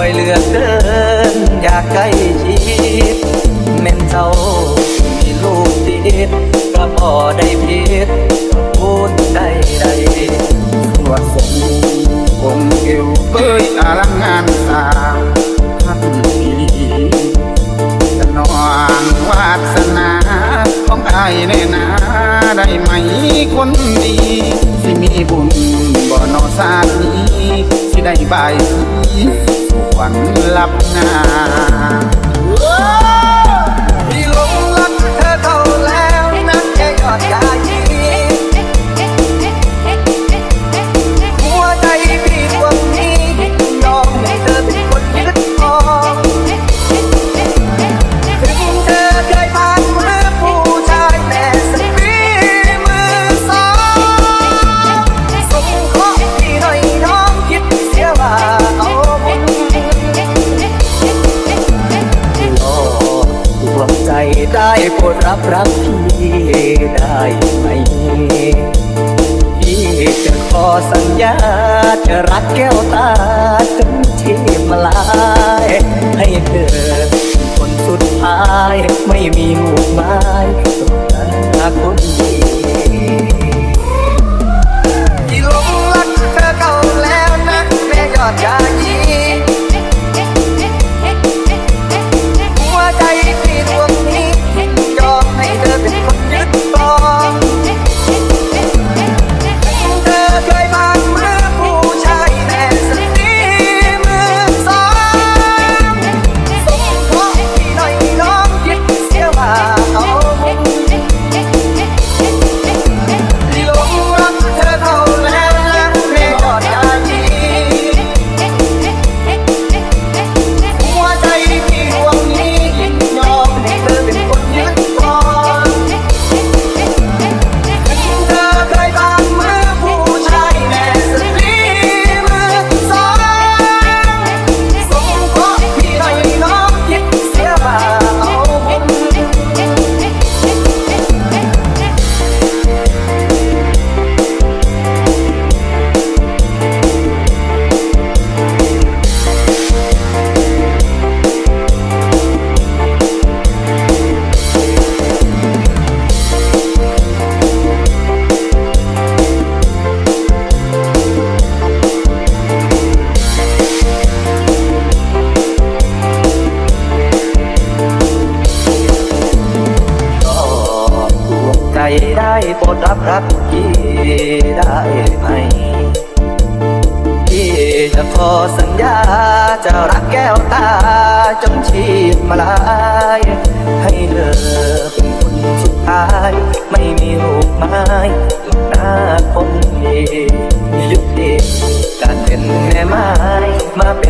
วยเหลือเกิน อยากใกล้ชิดเม่นเจ้ามีลูกติดก็พอได้ผิดก็พูดได้ใดสวดสงองค์เอวเบยอาลังงานสาวพันปีสนองวาสนาของไอ้ในนาได้ไหมคนดีสิมีบุญบ่นอสาตินี้สิได้บายสี สุขวันลับหน้า ได้โปรดรับรักพี่ได้ไหมพี่จะขอสัญญาจะรักแก้วตาจนชีพลายให้เธอคนสุดท้ายไม่มีหูกไม้ตรงหน้าคนดี รักพี่ได้ไหม พี่จะขอสัญญา จะรักแก้วตาจนชีพมาลาย ให้เธอเป็นคนสุดท้าย ไม่มีรูปไม้หน้าคนดียุดติการเป็นแม่ไม้มาเป็น